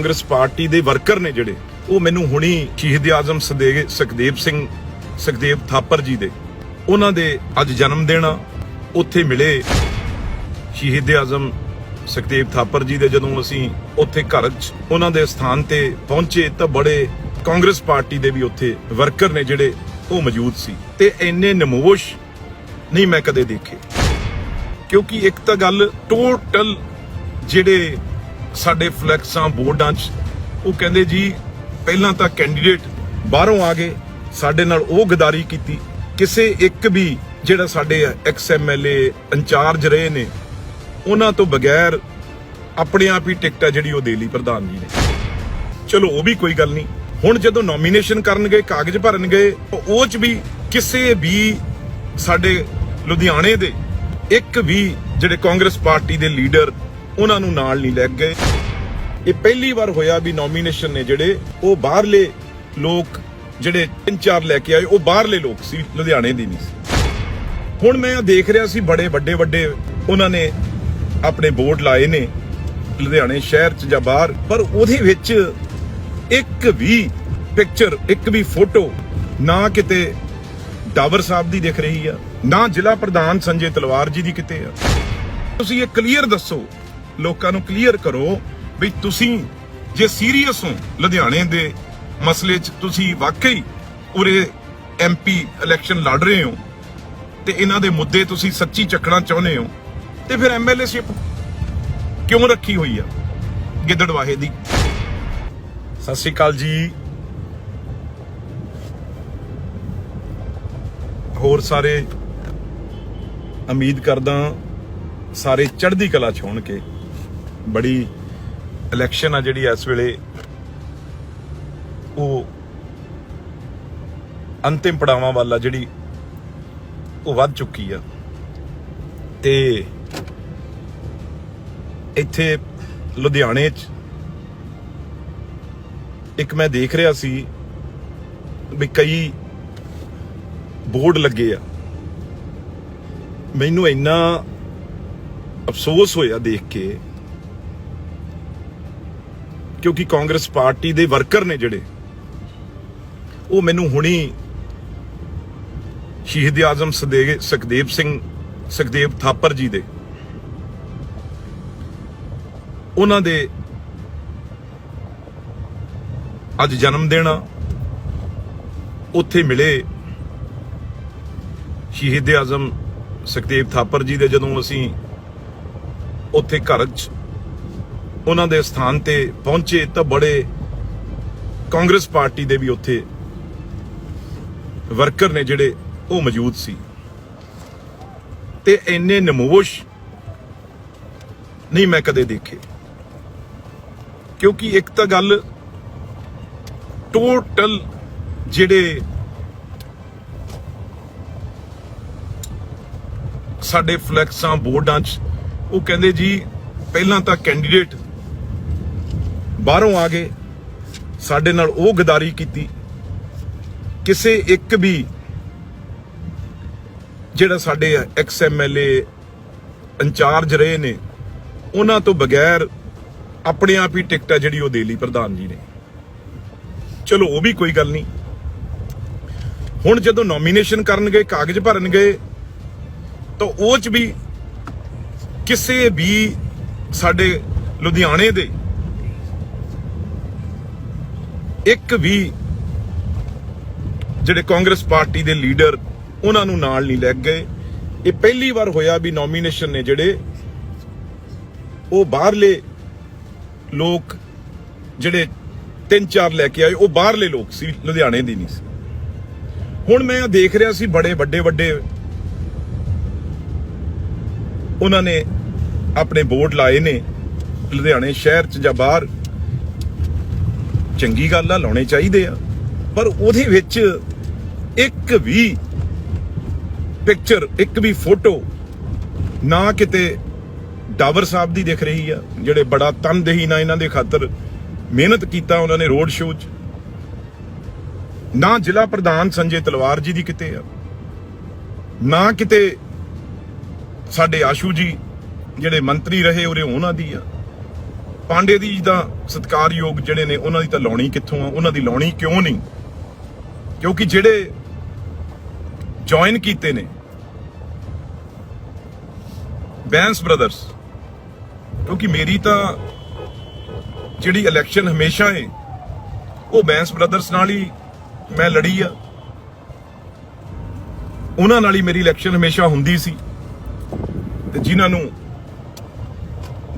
Congress party ਦੇ worker ਨੇ ਜਿਹੜੇ, ਉਹ ਮੈਨੂੰ ਹੁਣੀ ਸ਼ਹੀਦ ਆਜ਼ਮ ਸਦੇ, ਸੁਖਦੇਵ ਸਿੰਘ, ਸੁਖਦੇਵ ਥਾਪਰ ਜੀ ਦੇ, ਉਹਨਾਂ ਦੇ ਅੱਜ ਜਨਮ ਦਿਨ ਉੱਥੇ ਮਿਲੇ ਸ਼ਹੀਦ ਆਜ਼ਮ ਸੁਖਦੇਵ ਥਾਪਰ ਜੀ ਦੇ ਜਦੋਂ ਅਸੀਂ ਉੱਥੇ ਘਰ 'ਚ ਉਹਨਾਂ ਦੇ ਸਥਾਨ ਤੇ ਪਹੁੰਚੇ ਤਾਂ ਬੜੇ ਕਾਂਗਰਸ ਪਾਰਟੀ ਦੇ ਵੀ ਉੱਥੇ ਵਰਕਰ ਨੇ ਜਿਹੜੇ, ਉਹ ਮੌਜੂਦ ਸੀ। ਤੇ ਇੰਨੇ ਨਮੋਸ਼ ਨਹੀਂ ਮੈਂ ਕਦੇ ਦੇਖੇ। ਕਿਉਂਕਿ ਇੱਕ ਤਾਂ ਗੱਲ ਟੋਟਲ ਜਿਹੜੇ ਸਾਡੇ ਫਲੈਕਸਾਂ ਬੋਰਡਾਂ 'ਚ, ਉਹ ਕਹਿੰਦੇ ਜੀ ਪਹਿਲਾਂ ਤਾਂ ਕੈਂਡੀਡੇਟ ਬਾਹਰੋਂ ਆ ਗਏ, ਸਾਡੇ ਨਾਲ ਉਹ ਗਦਾਰੀ ਕੀਤੀ। ਕਿਸੇ ਇੱਕ ਵੀ ਜਿਹੜਾ ਸਾਡੇ ਐਕਸ ਐਮਐਲਏ ਇੰਚਾਰਜ ਰਹੇ ਨੇ, ਉਹਨਾਂ ਤੋਂ ਬਗੈਰ ਆਪਣੇ ਆਪ ਹੀ ਟਿਕਟ ਹੈ ਜਿਹੜੀ ਉਹ ਦੇ ਲਈ ਪ੍ਰਧਾਨ ਜੀ ਨੇ। ਚਲੋ, ਉਹ ਵੀ ਕੋਈ ਗੱਲ ਨਹੀਂ। ਹੁਣ ਜਦੋਂ ਨੋਮੀਨੇਸ਼ਨ ਕਰਨਗੇ, ਕਾਗਜ਼ ਭਰਨਗੇ, ਉਹ ਚ ਵੀ ਕਿਸੇ ਵੀ ਸਾਡੇ ਲੁਧਿਆਣੇ ਦੇ ਇੱਕ ਵੀ ਜਿਹੜੇ ਕਾਂਗਰਸ ਪਾਰਟੀ ਦੇ ਲੀਡਰ ਉਹਨਾਂ ਨੂੰ ਨਾਲ ਨਹੀਂ ਲੈ ਕੇ ਗਏ। ਇਹ ਪਹਿਲੀ ਵਾਰ ਹੋਇਆ ਵੀ ਨੋਮੀਨੇਸ਼ਨ ਨੇ ਜਿਹੜੇ ਉਹ ਬਾਹਰਲੇ ਲੋਕ, ਜਿਹੜੇ ਤਿੰਨ ਚਾਰ ਲੈ ਕੇ ਆਏ, ਉਹ ਬਾਹਰਲੇ ਲੋਕ ਸੀ, ਲੁਧਿਆਣੇ ਦੀ ਨਹੀਂ ਸੀ। ਹੁਣ ਮੈਂ ਦੇਖ ਰਿਹਾ ਸੀ, ਬੜੇ ਵੱਡੇ ਵੱਡੇ ਉਹਨਾਂ ਨੇ ਆਪਣੇ ਬੋਰਡ ਲਾਏ ਨੇ, ਲੁਧਿਆਣੇ ਸ਼ਹਿਰ ਚ ਜਾਂ ਬਾਹਰ, ਪਰ ਉਹਦੇ ਵਿੱਚ ਇੱਕ ਵੀ ਪਿਕਚਰ ਇੱਕ ਵੀ ਫੋਟੋ ਨਾ ਕਿਤੇ ਡਾਵਰ ਸਾਹਿਬ ਦੀ ਦਿਖ ਰਹੀ ਆ, ਨਾ ਜ਼ਿਲ੍ਹਾ ਪ੍ਰਧਾਨ ਸੰਜੇ ਤਲਵਾਰ ਜੀ ਦੀ ਕਿਤੇ ਆ। ਤੁਸੀਂ ਇਹ ਕਲੀਅਰ ਦੱਸੋ ਲੋਕਾਂ ਨੂੰ ਕਲੀਅਰ ਕਰੋ ਵੀ ਤੁਸੀਂ ਜੇ ਸੀਰੀਅਸ ਹੋ ਲੁਧਿਆਣੇ ਦੇ ਮਸਲੇ 'ਚ, ਤੁਸੀਂ ਵਾਕਈ ਉਰੇ ਐਮਪੀ ਇਲੈਕਸ਼ਨ ਲੜ ਰਹੇ ਹੋ ਤੇ ਇਹਨਾਂ ਦੇ ਮੁੱਦੇ ਤੁਸੀਂ ਸੱਚੀ ਚੱਕਣਾ ਚਾਹੁੰਦੇ ਹੋ ਤੇ ਫਿਰ ਐਮਐਲਏਸ਼ਿਪ ਕਿਉਂ ਰੱਖੀ ਹੋਈ ਆ ਗਿੱਦੜਵਾਹੇ ਦੀ? ਸਤਿ ਸ਼੍ਰੀ ਅਕਾਲ ਜੀ। ਹੋਰ ਸਾਰੇ ਉਮੀਦ ਕਰਦਾ ਸਾਰੇ ਚੜ੍ਹਦੀ ਕਲਾ ਚ ਹੋਣਗੇ। ਬੜੀ ਇਲੈਕਸ਼ਨ ਆ ਜਿਹੜੀ ਇਸ ਵੇਲੇ ਉਹ ਅੰਤਿਮ ਪੜਾਵਾਂ ਵੱਲ ਆ ਜਿਹੜੀ ਉਹ ਵੱਧ ਚੁੱਕੀ ਆ। ਤੇ ਇੱਥੇ ਲੁਧਿਆਣੇ ਚ ਇੱਕ ਮੈਂ ਦੇਖ ਰਿਹਾ ਸੀ ਵੀ ਕਈ ਬੋਰਡ ਲੱਗੇ ਆ। ਮੈਨੂੰ ਇੰਨਾ ਅਫਸੋਸ ਹੋਇਆ ਦੇਖ ਕੇ ਕਿਉਂਕਿ ਕਾਂਗਰਸ ਪਾਰਟੀ ਦੇ ਵਰਕਰ ਨੇ ਜਿਹੜੇ, ਉਹ ਮੈਨੂੰ ਹੁਣੀ ਸ਼ਹੀਦ ਆਜ਼ਮ ਸਦੇ ਸੁਖਦੇਵ ਸਿੰਘ, ਸੁਖਦੇਵ ਥਾਪਰ ਜੀ ਦੇ। ਉਹਨਾਂ ਦੇ ਅੱਜ ਜਨਮ ਦਿਨ ਆ। ਉੱਥੇ ਮਿਲੇ ਸ਼ਹੀਦ ਆਜ਼ਮ ਸੁਖਦੇਵ ਥਾਪਰ ਜੀ ਦੇ ਜਦੋਂ ਅਸੀਂ ਉੱਥੇ ਘਰ 'ਚ ਉਹਨਾਂ ਦੇ ਸਥਾਨ ਤੇ ਪਹੁੰਚੇ ਤਾਂ ਬੜੇ ਕਾਂਗਰਸ ਪਾਰਟੀ ਦੇ ਵੀ ਉੱਥੇ ਵਰਕਰ ਨੇ ਜਿਹੜੇ ਉਹ ਮੌਜੂਦ ਸੀ। ਤੇ ਇੰਨੇ ਨਮੋਸ਼ ਨਹੀਂ ਮੈਂ ਕਦੇ ਦੇਖੇ। ਕਿਉਂਕਿ ਇੱਕ ਤਾਂ ਗੱਲ ਟੋਟਲ ਜਿਹੜੇ ਸਾਡੇ ਫਲੈਕਸਾਂ ਬੋਰਡਾਂ 'ਚ ਉਹ ਕਹਿੰਦੇ ਜੀ ਪਹਿਲਾਂ ਤਾਂ ਕੈਂਡੀਡੇਟ ਬਾਹਰੋਂ ਆ ਗਏ, ਸਾਡੇ ਨਾਲ ਉਹ ਗਦਾਰੀ ਕੀਤੀ। ਕਿਸੇ ਇੱਕ ਵੀ ਜਿਹੜਾ ਸਾਡੇ ਐਕਸ ਐਮਐਲਏ ਇੰਚਾਰਜ ਰਹੇ ਨੇ, ਉਹਨਾਂ ਤੋਂ ਬਗੈਰ ਆਪਣੇ ਆਪ ਹੀ ਟਿਕਟ ਹੈ ਜਿਹੜੀ ਉਹ ਦੇ ਲਈ ਪ੍ਰਧਾਨ ਜੀ ਨੇ। ਚਲੋ, ਉਹ ਵੀ ਕੋਈ ਗੱਲ ਨਹੀਂ। ਹੁਣ ਜਦੋਂ ਨੋਮੀਨੇਸ਼ਨ ਕਰਨਗੇ, ਕਾਗਜ਼ ਭਰਨਗੇ, ਤਾਂ ਉਹ ਚ ਵੀ ਕਿਸੇ ਵੀ ਸਾਡੇ ਲੁਧਿਆਣੇ ਦੇ ਇੱਕ ਵੀ ਜਿਹੜੇ ਕਾਂਗਰਸ ਪਾਰਟੀ ਦੇ ਲੀਡਰ ਉਹਨਾਂ ਨੂੰ ਨਾਲ ਨਹੀਂ ਲੈ ਕੇ ਗਏ। ਇਹ ਪਹਿਲੀ ਵਾਰ ਹੋਇਆ ਵੀ ਨੋਮੀਨੇਸ਼ਨ ਨੇ ਜਿਹੜੇ ਉਹ ਬਾਹਰਲੇ ਲੋਕ ਜਿਹੜੇ ਤਿੰਨ ਚਾਰ ਲੈ ਕੇ ਆਏ, ਉਹ ਬਾਹਰਲੇ ਲੋਕ ਸੀ, ਲੁਧਿਆਣੇ ਦੀ ਨਹੀਂ ਸੀ। ਹੁਣ ਮੈਂ ਦੇਖ ਰਿਹਾ ਸੀ ਬੜੇ ਵੱਡੇ ਵੱਡੇ ਉਹਨਾਂ ਨੇ ਆਪਣੇ ਬੋਰਡ ਲਾਏ ਨੇ, ਲੁਧਿਆਣੇ ਸ਼ਹਿਰ ਚ ਜਾਂ ਬਾਹਰ। ਚੰਗੀ ਗੱਲ ਆ, ਲਾਉਣੇ ਚਾਹੀਦੇ ਆ। ਪਰ ਉਹਦੇ ਵਿੱਚ ਇੱਕ ਵੀ ਪਿਕਚਰ ਇੱਕ ਵੀ ਫੋਟੋ ਨਾ ਕਿਤੇ ਡਾਵਰ ਸਾਹਿਬ ਦੀ ਦਿਖ ਰਹੀ ਆ, ਜਿਹੜੇ ਬੜਾ ਤਨਦੇਹੀ ਨਾਲ ਇਹਨਾਂ ਦੇ ਖਾਤਰ ਮਿਹਨਤ ਕੀਤਾ ਉਹਨਾਂ ਨੇ ਰੋਡ ਸ਼ੋਅ 'ਚ। ਨਾ ਜ਼ਿਲ੍ਹਾ ਪ੍ਰਧਾਨ ਸੰਜੇ ਤਲਵਾਰ ਜੀ ਦੀ ਕਿਤੇ ਆ। ਨਾ ਕਿਤੇ ਸਾਡੇ ਆਸ਼ੂ ਜੀ, ਜਿਹੜੇ ਮੰਤਰੀ ਰਹੇ ਉਰੇ ਉਹਨਾਂ ਦੀ ਆ। ਪਾਂਡੇ ਦੀ ਦਾ ਸਤਕਾਰਯੋਗ ਜਿਹੜੇ ਨੇ, ਉਹਨਾਂ ਦੀ ਤਾਂ ਲਾਉਣੀ ਕਿੱਥੋਂ ਆ? ਉਹਨਾਂ ਦੀ ਲਾਉਣੀ ਕਿਉਂ ਨਹੀਂ? ਕਿਉਂਕਿ ਜਿਹੜੇ ਜੁਆਇਨ ਕੀਤੇ ਨੇ ਬੈਂਸ ਬ੍ਰਦਰਸ ਕਿਉਂਕਿ ਮੇਰੀ ਤਾਂ ਜਿਹੜੀ ਇਲੈਕਸ਼ਨ ਹਮੇਸ਼ਾ ਹੈ ਉਹ ਬੈਂਸ ਬ੍ਰਦਰਸ ਨਾਲ ਹੀ ਮੈਂ ਲੜੀ ਆ। ਉਹਨਾਂ ਨਾਲ ਹੀ ਮੇਰੀ ਇਲੈਕਸ਼ਨ ਹਮੇਸ਼ਾ ਹੁੰਦੀ ਸੀ। ਤੇ ਜਿਨ੍ਹਾਂ ਨੂੰ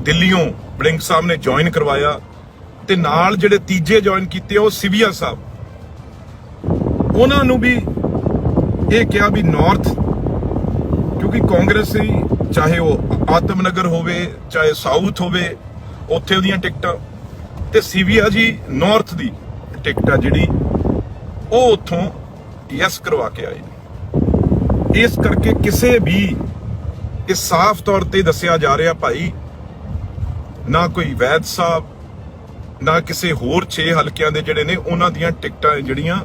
ਦਿੱਲੀੋਂ ਬਲਿੰਕ ਸਾਹਿਬ ਨੇ ਜੁਆਇਨ ਕਰਵਾਇਆ ਤੇ ਨਾਲ ਜਿਹੜੇ ਤੀਜੇ ਜੁਆਇਨ ਕੀਤੇ ਆ, ਉਹ ਸਿਵਿਆ ਸਾਹਿਬ। ਉਹਨਾਂ ਨੂੰ ਵੀ ਇਹ ਕਿਹਾ ਵੀ ਨਾਰਥ ਕਿਉਂਕਿ ਕਾਂਗਰਸ ਹੀ ਚਾਹੇ ਉਹ ਆਤਮਨਗਰ ਹੋਵੇ, ਚਾਹੇ ਸਾਊਥ ਹੋਵੇ, ਉੱਥੇ ਉਹਦੀਆਂ ਟਿਕਟਾਂ। ਤੇ ਸਿਵਿਆ ਜੀ ਨਾਰਥ ਦੀ ਟਿਕਟ ਆ ਜਿਹੜੀ, ਉਹ ਉੱਥੋਂ ਯੈਸ ਕਰਵਾ ਕੇ ਆਏ ਨੇ। ਇਸ ਕਰਕੇ ਕਿਸੇ ਵੀ, ਇਹ ਸਾਫ਼ ਤੌਰ ਤੇ ਦੱਸਿਆ ਜਾ ਰਿਹਾ ਭਾਈ ਨਾ ਕੋਈ ਵੈਦ ਸਾਹਿਬ, ਨਾ ਕਿਸੇ ਹੋਰ 6 ਹਲਕਿਆਂ ਦੇ ਜਿਹੜੇ ਨੇ, ਉਹਨਾਂ ਦੀਆਂ ਟਿਕਟਾਂ ਜਿਹੜੀਆਂ,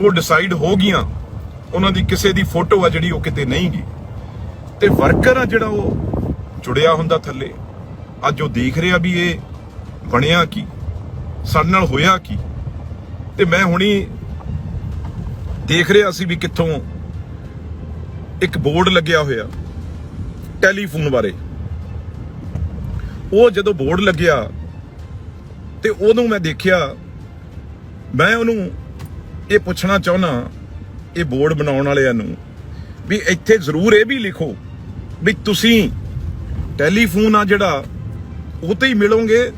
ਉਹ ਡਿਸਾਈਡ ਹੋ ਗਈਆਂ। ਉਹਨਾਂ ਦੀ ਕਿਸੇ ਦੀ ਫੋਟੋ ਆ ਜਿਹੜੀ ਉਹ ਕਿਤੇ ਨਹੀਂ ਗਈ। ਤੇ ਵਰਕਰ ਆ ਜਿਹੜਾ ਉਹ ਜੁੜਿਆ ਹੁੰਦਾ ਥੱਲੇ। ਅੱਜ ਉਹ ਦੇਖ ਰਿਹਾ ਵੀ ਇਹ ਬਣਿਆ ਕੀ, ਸਾਡੇ ਨਾਲ ਹੋਇਆ ਕੀ। ਤੇ ਮੈਂ ਹੁਣੀ ਦੇਖ ਰਿਹਾ ਸੀ ਵੀ ਕਿੱਥੋਂ ਇੱਕ ਬੋਰਡ ਲੱਗਿਆ ਹੋਇਆ, ਟੈਲੀਫੋਨ ਬਾਰੇ। ਉਹ ਜਦੋਂ ਬੋਰਡ ਲੱਗਿਆ ਤੇ ਉਹਨੂੰ ਮੈਂ ਦੇਖਿਆ, ਮੈਂ ਉਹਨੂੰ ਇਹ ਪੁੱਛਣਾ ਚਾਹੁੰਦਾ, ਇਹ ਬੋਰਡ ਬਣਾਉਣ ਵਾਲਿਆਂ ਨੂੰ ਵੀ ਇੱਥੇ ਜ਼ਰੂਰ ਇਹ ਵੀ ਲਿਖੋ ਵੀ ਤੁਸੀਂ ਟੈਲੀਫੋਨ ਆ ਜਿਹੜਾ, ਉਹ ਤੇ ਹੀ ਮਿਲੋਗੇ,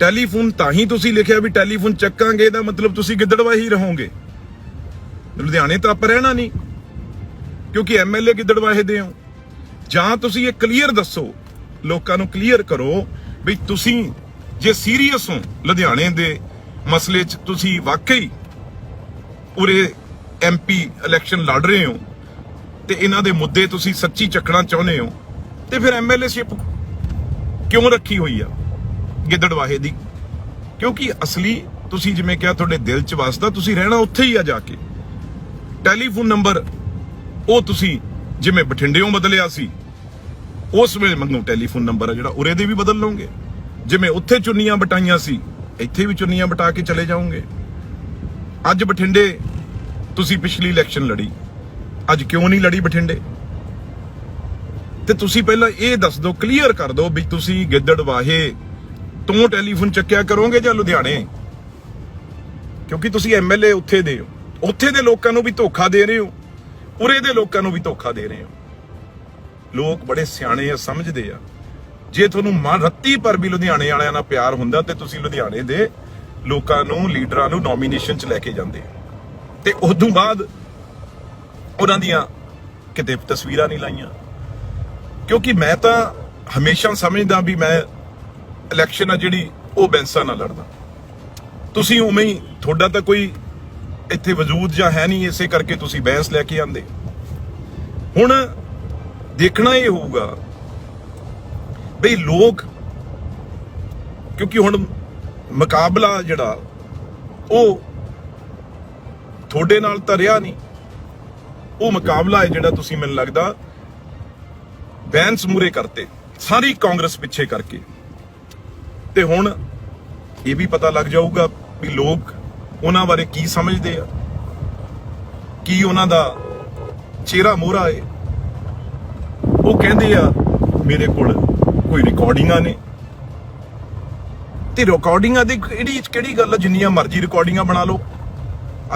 ਟੈਲੀਫੋਨ ਤਾਂ ਹੀ ਤੁਸੀਂ ਲਿਖਿਆ ਵੀ ਟੈਲੀਫੋਨ ਚੱਕਾਂਗੇ, ਇਹਦਾ ਮਤਲਬ ਤੁਸੀਂ ਗਿੱਦੜਵਾਹੀ ਰਹੋਗੇ। ਲੁਧਿਆਣੇ ਤਾਂ ਆਪਾਂ ਰਹਿਣਾ ਨਹੀਂ, ਕਿਉਂਕਿ ਐਮਐਲਏ ਗਿੱਦੜਵਾਹੇ ਦੇ ਹੋ ਜਾਂ ਤੁਸੀਂ ਇਹ ਕਲੀਅਰ ਦੱਸੋ ਲੋਕਾਂ ਨੂੰ ਕਲੀਅਰ ਕਰੋ ਵੀ ਤੁਸੀਂ ਜੇ ਸੀਰੀਅਸ ਹੋ ਲੁਧਿਆਣੇ ਦੇ ਮਸਲੇ 'ਚ, ਤੁਸੀਂ ਵਾਕਈ ਉਰੇ ਐਮਪੀ ਇਲੈਕਸ਼ਨ ਲੜ ਰਹੇ ਹੋ ਤੇ ਇਹਨਾਂ ਦੇ ਮੁੱਦੇ ਤੁਸੀਂ ਸੱਚੀ ਚੱਕਣਾ ਚਾਹੁੰਦੇ ਹੋ ਤੇ ਫਿਰ ਐਮਐਲਏਸ਼ਿਪ ਕਿਉਂ ਰੱਖੀ ਹੋਈ ਆ ਗਿੱਦੜਵਾਹੇ ਦੀ? ਕਿਉਂਕਿ ਅਸਲੀ ਤੁਸੀਂ ਜਿਵੇਂ ਕਿਹਾ ਤੁਹਾਡੇ ਦਿਲ 'ਚ ਵਸਦਾ ਤੁਸੀਂ ਰਹਿਣਾ ਉੱਥੇ ਹੀ ਆ ਜਾ ਕੇ। ਟੈਲੀਫੋਨ ਨੰਬਰ ਉਹ ਤੁਸੀਂ ਜਿਵੇਂ ਬਠਿੰਡਿਓਂ ਬਦਲਿਆ ਸੀ। ਉਸ ਵੇਲੇ ਮੰਗੋ ਟੈਲੀਫੋਨ ਨੰਬਰ ਆ ਜਿਹੜਾ ਉਰੇ ਦੇ ਵੀ ਬਦਲ ਲਓਗੇ। ਜਿਵੇਂ ਉੱਥੇ ਚੁੰਨੀਆਂ ਬਟਾਈਆਂ ਸੀ, ਇੱਥੇ ਵੀ ਚੁੰਨੀਆਂ ਬਟਾ ਕੇ ਚਲੇ ਜਾਓਗੇ। ਅੱਜ ਬਠਿੰਡੇ, ਤੁਸੀਂ ਪਿਛਲੀ ਇਲੈਕਸ਼ਨ ਲੜੀ। ਅੱਜ ਕਿਉਂ ਨਹੀਂ ਲੜੀ ਬਠਿੰਡੇ? ਤੇ ਤੁਸੀਂ ਪਹਿਲਾਂ ਇਹ ਦੱਸ ਦਿਓ ਕਲੀਅਰ ਕਰ ਦਿਓ ਵੀ ਤੁਸੀਂ ਗਿੱਦੜ ਗਿੱਦੜਵਾਹੇ ਤੋਂ ਟੈਲੀਫੋਨ ਚੱਕਿਆ ਕਰੋਗੇ ਜਾਂ ਲੁਧਿਆਣੇ? ਕਿਉਂਕਿ ਤੁਸੀਂ ਐਮਐਲਏ ਉੱਥੇ ਦੇ ਹੋ। ਉੱਥੇ ਦੇ ਲੋਕਾਂ ਨੂੰ ਵੀ ਧੋਖਾ ਦੇ ਰਹੇ ਹੋ। ਉਰੇ ਦੇ ਲੋਕਾਂ ਨੂੰ ਵੀ ਧੋਖਾ ਦੇ ਰਹੇ ਹੋ। ਲੋਕ ਬੜੇ ਸਿਆਣੇ ਆ, ਸਮਝਦੇ ਆ। ਜੇ ਤੁਹਾਨੂੰ ਮਨ ਰੱਤੀ ਪਰ ਵੀ ਲੁਧਿਆਣੇ ਵਾਲਿਆਂ ਨਾਲ ਪਿਆਰ ਹੁੰਦਾ ਤੇ ਤੁਸੀਂ ਲੁਧਿਆਣੇ ਦੇ ਲੋਕਾਂ ਨੂੰ, ਲੀਡਰਾਂ ਨੂੰ ਨੋਮੀਨੇਸ਼ਨ 'ਚ ਲੈ ਕੇ ਜਾਂਦੇ। ਤੇ ਉਸ ਤੋਂ ਬਾਅਦ ਉਹਨਾਂ ਦੀਆਂ ਕਿਤੇ ਤਸਵੀਰਾਂ ਨਹੀਂ ਲਾਈਆਂ। ਕਿਉਂਕਿ ਮੈਂ ਤਾਂ ਹਮੇਸ਼ਾ ਸਮਝਦਾ ਵੀ ਮੈਂ ਇਲੈਕਸ਼ਨ ਆ ਜਿਹੜੀ, ਉਹ ਬੈਂਸਾਂ ਨਾਲ ਲੜਦਾ। ਤੁਸੀਂ ਉਵੇਂ ਹੀ, ਤੁਹਾਡਾ ਤਾਂ ਕੋਈ ਇੱਥੇ ਵਜੂਦ ਜਾਂ ਹੈ ਨਹੀਂ, ਇਸੇ ਕਰਕੇ ਤੁਸੀਂ ਬੈਂਸ ਲੈ ਕੇ ਆਂਦੇ ਹੁਣ ਦੇਖਣਾ ਇਹ ਹੋਊਗਾ ਬਈ ਲੋਕ, ਕਿਉਂਕਿ ਹੁਣ ਮੁਕਾਬਲਾ ਜਿਹੜਾ, ਉਹ ਤੁਹਾਡੇ ਨਾਲ ਤਾਂ ਰਿਹਾ ਨਹੀਂ। ਉਹ ਮੁਕਾਬਲਾ ਹੈ ਜਿਹੜਾ ਤੁਸੀਂ ਮੈਨੂੰ ਲੱਗਦਾ ਬੈਂਸ ਮੂਰੇ ਕਰਤੇ, ਸਾਰੀ ਕਾਂਗਰਸ ਪਿੱਛੇ ਕਰਕੇ। ਤੇ ਹੁਣ ਇਹ ਵੀ ਪਤਾ ਲੱਗ ਜਾਊਗਾ ਵੀ ਲੋਕ ਉਹਨਾਂ ਬਾਰੇ ਕੀ ਸਮਝਦੇ ਆ, ਕੀ ਉਹਨਾਂ ਦਾ ਚਿਹਰਾ ਮੋਹਰਾ ਹੈ। ਉਹ ਕਹਿੰਦੇ ਆ, ਮੇਰੇ ਕੋਲ ਕੋਈ ਰਿਕਾਰਡਿੰਗਾਂ ਨੇ। ਤੇ ਰਿਕਾਰਡਿੰਗਾਂ ਦੀ ਕਿਹੜੀ ਕਿਹੜੀ ਗੱਲ ਆ? ਜਿੰਨੀਆਂ ਮਰਜ਼ੀ ਰਿਕਾਰਡਿੰਗਾਂ ਬਣਾ ਲਓ।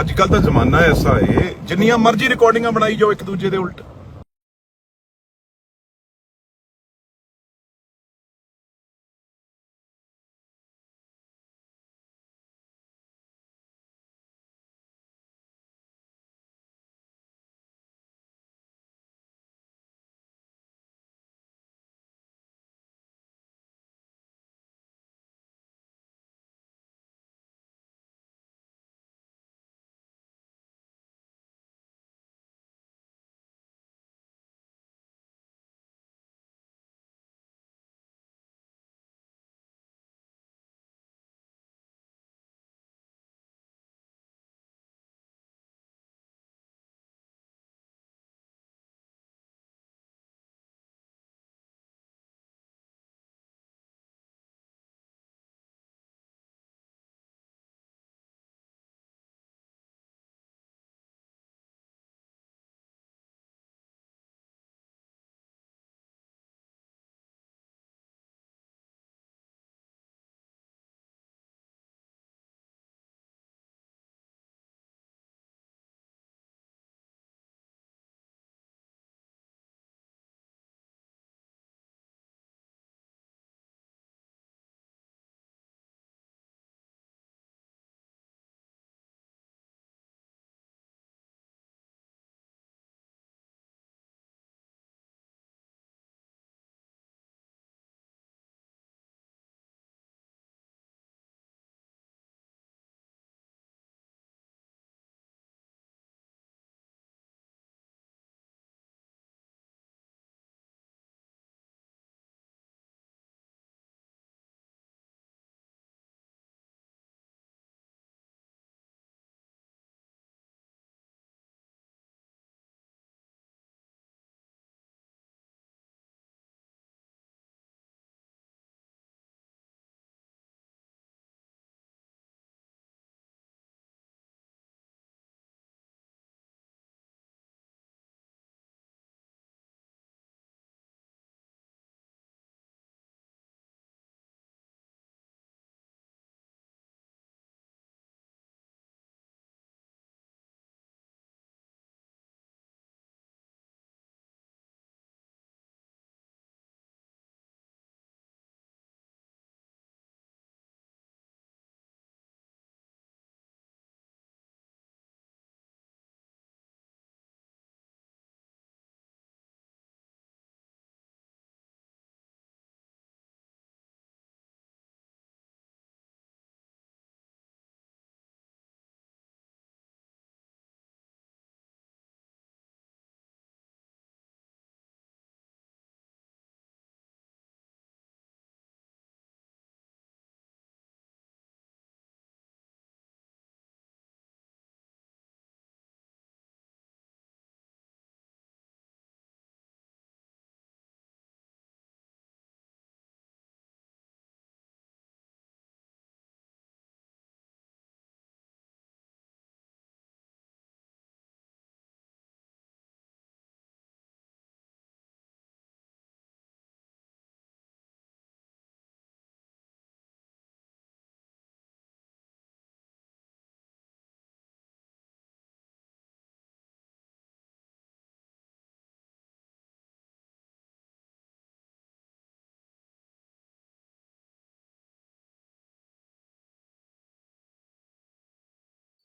ਅੱਜ ਕੱਲ ਤਾਂ ਜ਼ਮਾਨਾ ਐਸਾ ਹੈ ਜਿੰਨੀਆਂ ਮਰਜ਼ੀ ਰਿਕਾਰਡਿੰਗਾਂ ਬਣਾਈ ਜਾਓ ਇੱਕ ਦੂਜੇ ਦੇ ਉਲਟ।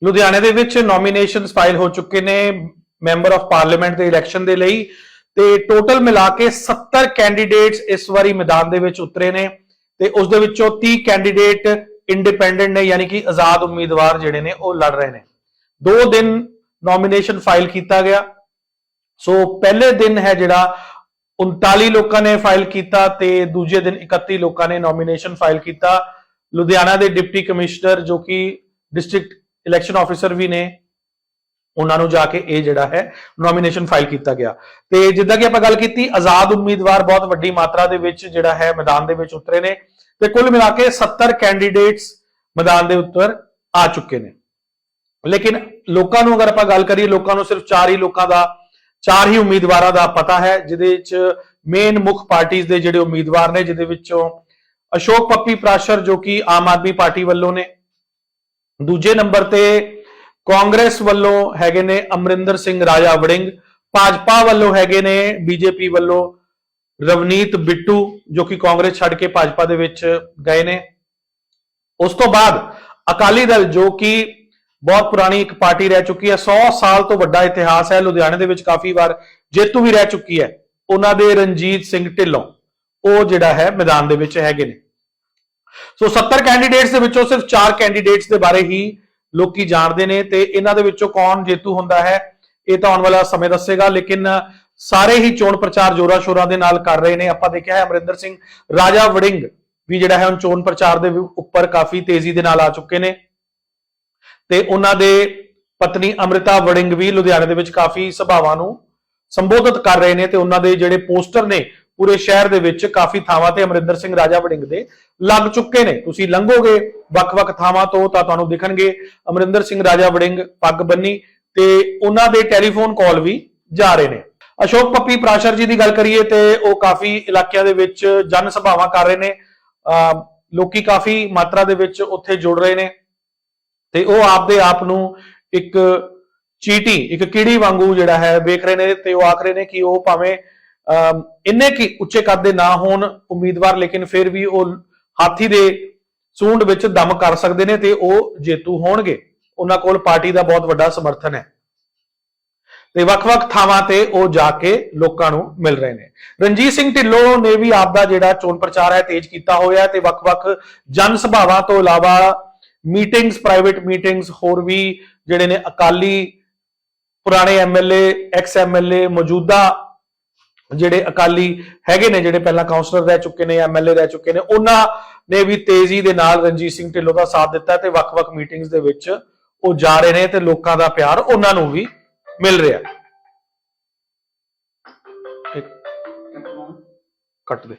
ਲੁਧਿਆਣੇ ਦੇ ਵਿੱਚ ਨੋਮੀਨੇਸ਼ਨਸ ਫਾਈਲ ਹੋ ਚੁੱਕੇ ਨੇ ਮੈਂਬਰ ਆਫ ਪਾਰਲੀਮੈਂਟ ਦੇ ਇਲੈਕਸ਼ਨ ਦੇ ਲਈ ਤੇ ਟੋਟਲ ਮਿਲਾ ਕੇ 70 ਕੈਂਡੀਡੇਟਸ ਇਸ ਵਾਰੀ ਮੈਦਾਨ ਦੇ ਵਿੱਚ ਉਤਰੇ ਨੇ ਤੇ ਉਸ ਦੇ ਵਿੱਚੋਂ 30 ਕੈਂਡੀਡੇਟ ਇੰਡੀਪੈਂਡੈਂਟ ਨੇ, ਯਾਨੀ ਕਿ ਆਜ਼ਾਦ ਉਮੀਦਵਾਰ ਜਿਹੜੇ ਨੇ ਉਹ ਲੜ ਰਹੇ ਨੇ। ਦੋ ਦਿਨ ਨੋਮੀਨੇਸ਼ਨ ਫਾਈਲ ਕੀਤਾ ਗਿਆ। ਸੋ ਪਹਿਲੇ ਦਿਨ ਹੈ ਜਿਹੜਾ 39 ਲੋਕਾਂ ਨੇ ਫਾਈਲ ਕੀਤਾ ਤੇ ਦੂਜੇ ਦਿਨ 31 ਲੋਕਾਂ ਨੇ ਨੋਮੀਨੇਸ਼ਨ ਫਾਈਲ ਕੀਤਾ। ਲੁਧਿਆਣਾ ਦੇ ਡਿਪਟੀ ਕਮਿਸ਼ਨਰ ਜੋ ਕਿ ਡਿਸਟ੍ਰਿਕਟ ਇਲੈਕਸ਼ਨ ਆਫੀਸਰ ਵੀ ਨੇ। ਉਹਨਾਂ ਨੂੰ ਜਾ ਕੇ ਇਹ ਜਿਹੜਾ ਹੈ ਨੋਮੀਨੇਸ਼ਨ ਫਾਈਲ ਕੀਤਾ ਗਿਆ। ਤੇ ਜਿੱਦਾਂ ਕਿ ਆਪਾਂ ਗੱਲ ਕੀਤੀ, ਆਜ਼ਾਦ ਉਮੀਦਵਾਰ ਬਹੁਤ ਵੱਡੀ ਮਾਤਰਾ ਦੇ ਵਿੱਚ ਜਿਹੜਾ ਹੈ ਮੈਦਾਨ ਦੇ ਵਿੱਚ ਉਤਰੇ ਨੇ ਤੇ ਕੁੱਲ ਮਿਲਾ ਕੇ 70 ਕੈਂਡੀਡੇਟਸ ਮੈਦਾਨ ਦੇ ਉੱਤਰ ਆ ਚੁੱਕੇ ਨੇ। ਲੇਕਿਨ ਲੋਕਾਂ ਨੂੰ ਅਗਰ ਆਪਾਂ ਗੱਲ ਕਰੀਏ, ਲੋਕਾਂ ਨੂੰ ਸਿਰਫ ਚਾਰ ਹੀ ਲੋਕਾਂ ਦਾ, ਚਾਰ ਹੀ ਉਮੀਦਵਾਰਾਂ ਦਾ ਪਤਾ ਹੈ, ਜਿਹਦੇ ਵਿੱਚ ਮੇਨ ਮੁੱਖ ਪਾਰਟੀਆਂ ਦੇ ਜਿਹੜੇ ਉਮੀਦਵਾਰ ਨੇ, ਜਿਹਦੇ ਵਿੱਚੋਂ ਅਸ਼ੋਕ ਪੱਪੀ ਪ੍ਰਾਸ਼ਰ ਜੋ ਕਿ ਆਮ ਆਦਮੀ ਪਾਰਟੀ ਵੱਲੋਂ ਨੇ ਦੂਜੇ ਨੰਬਰ ਤੇ ਕਾਂਗਰਸ ਵੱਲੋਂ ਹੈਗੇ ਨੇ ਅਮਰਿੰਦਰ ਸਿੰਘ ਰਾਜਾ ਵੜਿੰਗ, ਭਾਜਪਾ ਵੱਲੋਂ ਹੈਗੇ ਨੇ ਬੀਜੇਪੀ ਵੱਲੋਂ ਰਵਨੀਤ ਬਿੱਟੂ, ਜੋ ਕਿ ਕਾਂਗਰਸ ਛੱਡ ਕੇ ਭਾਜਪਾ ਦੇ ਵਿੱਚ ਗਏ ਨੇ। ਉਸ ਤੋਂ ਬਾਅਦ ਅਕਾਲੀ ਦਲ, ਜੋ ਕਿ ਬਹੁਤ ਪੁਰਾਣੀ ਇੱਕ ਪਾਰਟੀ ਰਹਿ ਚੁੱਕੀ ਹੈ 100 ਸਾਲ ਤੋਂ ਵੱਡਾ ਇਤਿਹਾਸ ਹੈ, ਲੁਧਿਆਣੇ ਦੇ ਵਿੱਚ ਕਾਫੀ ਵਾਰ ਜੇਤੂ ਵੀ ਰਹਿ ਚੁੱਕੀ ਹੈ, ਉਹਨਾਂ ਦੇ ਰਣਜੀਤ ਸਿੰਘ ਢਿੱਲੋਂ, ਉਹ ਜਿਹੜਾ ਹੈ ਮੈਦਾਨ ਦੇ ਵਿੱਚ ਹੈਗੇ ਨੇ। ਸੋ 70 ਕੈਂਡੀਡੇਟਸ ਦੇ ਵਿੱਚੋਂ ਸਿਰਫ 4 ਕੈਂਡੀਡੇਟਸ ਦੇ ਬਾਰੇ ਹੀ ਲੋਕੀ ਜਾਣਦੇ ਨੇ ਤੇ ਇਹਨਾਂ ਦੇ ਵਿੱਚੋਂ ਕੌਣ ਜੇਤੂ ਹੁੰਦਾ ਹੈ, ਇਹ ਤਾਂ ਆਉਣ ਵਾਲਾ ਸਮੇਂ ਦੱਸੇਗਾ, ਲੇਕਿਨ ਸਾਰੇ ਹੀ ਚੋਣ ਪ੍ਰਚਾਰ ਜੋਰਾ ਸ਼ੋਰਾਂ ਦੇ ਨਾਲ ਕਰ ਰਹੇ ਨੇ। ਆਪਾਂ ਦੇਖਿਆ ਹੈ ਅਮਰਿੰਦਰ ਸਿੰਘ, ਰਾਜਾ ਵੜਿੰਗ ਵੀ ਜਿਹੜਾ ਹੈ ਹੁਣ ਚੋਣ ਪ੍ਰਚਾਰ ਦੇ ਉੱਪਰ ਕਾਫੀ ਤੇਜ਼ੀ ਦੇ ਨਾਲ ਆ ਚੁੱਕੇ ਨੇ। ਤੇ ਉਹਨਾਂ ਦੇ ਪਤਨੀ ਅਮ੍ਰਿਤਾ ਵੜਿੰਗ ਵੀ ਲੁਧਿਆਣੇ ਦੇ ਵਿੱਚ ਕਾਫੀ ਸਭਾਵਾਂ ਨੂੰ ਸੰਬੋਧਿਤ ਕਰ ਰਹੇ ਨੇ ਤੇ ਉਹਨਾਂ ਦੇ ਜਿਹੜੇ ਪੋਸਟਰ ਨੇ ਪੂਰੇ ਸ਼ਹਿਰ ਦੇ ਵਿੱਚ ਕਾਫੀ ਥਾਵਾਂ ਤੇ ਅਮਰਿੰਦਰ ਸਿੰਘ ਰਾਜਾ ਵੜਿੰਗ ਦੇ ਲੱਗ ਚੁੱਕੇ ਨੇ। ਤੁਸੀਂ ਲੰਘੋਗੇ ਵੱਖ-ਵੱਖ ਥਾਵਾਂ ਤੋਂ ਤਾਂ ਤੁਹਾਨੂੰ ਦਿਖਣਗੇ ਅਮਰਿੰਦਰ ਸਿੰਘ ਰਾਜਾ ਵੜਿੰਗ, ਪੱਗ ਬੰਨੀ ਤੇ ਉਹਨਾਂ ਦੇ ਟੈਲੀਫੋਨ ਕਾਲ ਵੀ ਜਾ ਰਹੇ ਨੇ। ਅਸ਼ੋਕ ਪੱਪੀ ਪ੍ਰਾਸ਼ਰ ਜੀ ਦੀ ਗੱਲ ਕਰੀਏ ਤੇ ਉਹ ਕਾਫੀ ਇਲਾਕਿਆਂ ਦੇ ਵਿੱਚ ਜਨ ਸਭਾਵਾਂ ਕਰ ਰਹੇ ਨੇ। ਅਹ ਲੋਕੀ ਕਾਫੀ ਮਾਤਰਾ ਦੇ ਵਿੱਚ ਉੱਥੇ ਜੁੜ ਰਹੇ ਨੇ ਤੇ ਉਹ ਆਪਦੇ ਆਪ ਨੂੰ ਇੱਕ ਚੀਟੀ, ਇੱਕ ਕੀੜੀ ਵਾਂਗੂ ਜਿਹੜਾ ਹੈ ਵੇਖ ਰਹੇ ਨੇ ਤੇ ਉਹ ਆਖ ਰਹੇ ਨੇ ਕਿ ਉਹ ਭਾਵੇਂ ਇੰਨੇ ਕਿ ਉੱਚੇ ਕੱਦ ਦੇ ਨਾ ਹੋਣ ਉਮੀਦਵਾਰ, ਲੇਕਿਨ ਫਿਰ ਵੀ ਉਹ ਹਾਥੀ ਦੇ ਸੂੰਡ ਵਿੱਚ ਦਮ ਕਰ ਸਕਦੇ ਨੇ ਤੇ ਉਹ ਜੇਤੂ ਹੋਣਗੇ। ਉਹਨਾਂ ਕੋਲ ਪਾਰਟੀ ਦਾ ਬਹੁਤ ਵੱਡਾ ਸਮਰਥਨ ਹੈ। ਤੇ ਵੱਖ-ਵੱਖ ਥਾਵਾਂ ਤੇ ਉਹ ਜਾ ਕੇ ਲੋਕਾਂ ਨੂੰ ਮਿਲ ਰਹੇ ਨੇ। ਰਣਜੀਤ ਸਿੰਘ ਢਿੱਲੋਂ ਨੇ ਵੀ ਆਪ ਦਾ ਜਿਹੜਾ ਚੋਣ ਪ੍ਰਚਾਰ ਹੈ, ਤੇਜ਼ ਕੀਤਾ ਹੋਇਆ ਹੈ ਤੇ ਵੱਖ-ਵੱਖ ਜਨ ਸਭਾਵਾਂ ਤੋਂ ਇਲਾਵਾ ਮੀਟਿੰਗਸ, ਪ੍ਰਾਈਵੇਟ ਮੀਟਿੰਗਸ, ਹੋਰ ਵੀ ਜਿਹੜੇ ਨੇ ਅਕਾਲੀ ਪੁਰਾਣੇ ਐਮਐਲਏ ਐਕਸ ਐਮਐਲਏ ਮੌਜੂਦਾ ਜਿਹੜੇ ਅਕਾਲੀ ਹੈਗੇ ਨੇ, ਜਿਹੜੇ ਪਹਿਲਾਂ ਕਾਉਂਸਲਰ ਰਹਿ ਚੁੱਕੇ ਨੇ ਐਮਐਲਏ ਰਹਿ ਚੁੱਕੇ ਨੇ, ਉਹਨਾਂ ਨੇ ਵੀ ਤੇਜ਼ੀ ਦੇ ਨਾਲ ਰਣਜੀਤ ਸਿੰਘ ਢਿੱਲੋਂ ਦਾ ਸਾਥ ਦਿੱਤਾ ਤੇ ਵੱਖ-ਵੱਖ ਮੀਟਿੰਗਸ ਦੇ ਵਿੱਚ ਉਹ ਜਾ ਰਹੇ ਨੇ ਤੇ ਲੋਕਾਂ ਦਾ ਪਿਆਰ ਉਹਨਾਂ ਨੂੰ ਵੀ ਮਿਲ ਰਿਹਾ ਕੱਟ ਦੇ।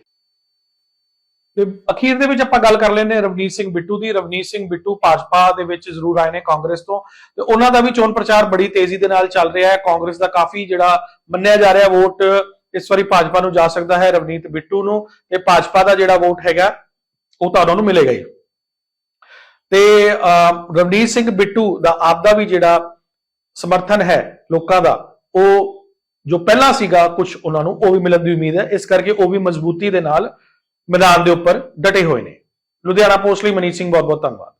ਤੇ ਅਖੀਰ ਦੇ ਵਿੱਚ ਆਪਾਂ ਗੱਲ ਕਰ ਲੈਂਦੇ ਹਾਂ ਰਵਨੀਤ ਸਿੰਘ ਬਿੱਟੂ ਦੀ। ਰਵਨੀਤ ਸਿੰਘ ਬਿੱਟੂ ਭਾਜਪਾ ਦੇ ਵਿੱਚ ਜ਼ਰੂਰ ਆਏ ਨੇ ਕਾਂਗਰਸ ਤੋਂ ਤੇ ਉਹਨਾਂ ਦਾ ਵੀ ਚੋਣ ਪ੍ਰਚਾਰ ਬੜੀ ਤੇਜ਼ੀ ਦੇ ਨਾਲ ਚੱਲ ਰਿਹਾ ਹੈ। ਕਾਂਗਰਸ ਦਾ ਕਾਫੀ ਜਿਹੜਾ ਮੰਨਿਆ ਜਾ ਰਿਹਾ ਵੋਟ ਇਸ ਵਾਰੀ ਭਾਜਪਾ ਨੂੰ ਜਾ ਸਕਦਾ ਹੈ ਰਵਨੀਤ ਬਿੱਟੂ ਨੂੰ ਤੇ ਭਾਜਪਾ ਦਾ ਜਿਹੜਾ ਵੋਟ ਹੈਗਾ ਉਹ ਤਾਂ ਉਹਨਾਂ ਨੂੰ ਮਿਲੇਗਾ ਹੀ। ਤੇ ਅਹ, ਰਵਨੀਤ ਸਿੰਘ ਬਿੱਟੂ ਦਾ ਆਪ ਦਾ ਵੀ ਜਿਹੜਾ ਸਮਰਥਨ ਹੈ ਲੋਕਾਂ ਦਾ ਉਹ ਜੋ ਪਹਿਲਾਂ ਸੀਗਾ ਕੁਝ ਉਹਨਾਂ ਨੂੰ ਉਹ ਵੀ ਮਿਲਣ ਦੀ ਉਮੀਦ ਹੈ। ਇਸ ਕਰਕੇ ਉਹ ਵੀ ਮਜ਼ਬੂਤੀ ਦੇ ਨਾਲ ਮੈਦਾਨ ਦੇ ਉੱਪਰ ਡਟੇ ਹੋਏ ਨੇ। ਲੁਧਿਆਣਾ ਪੋਸਟ ਲਈ ਮਨੀਤ ਸਿੰਘ ਬਹੁਤ ਬਹੁਤ ਧੰਨਵਾਦ।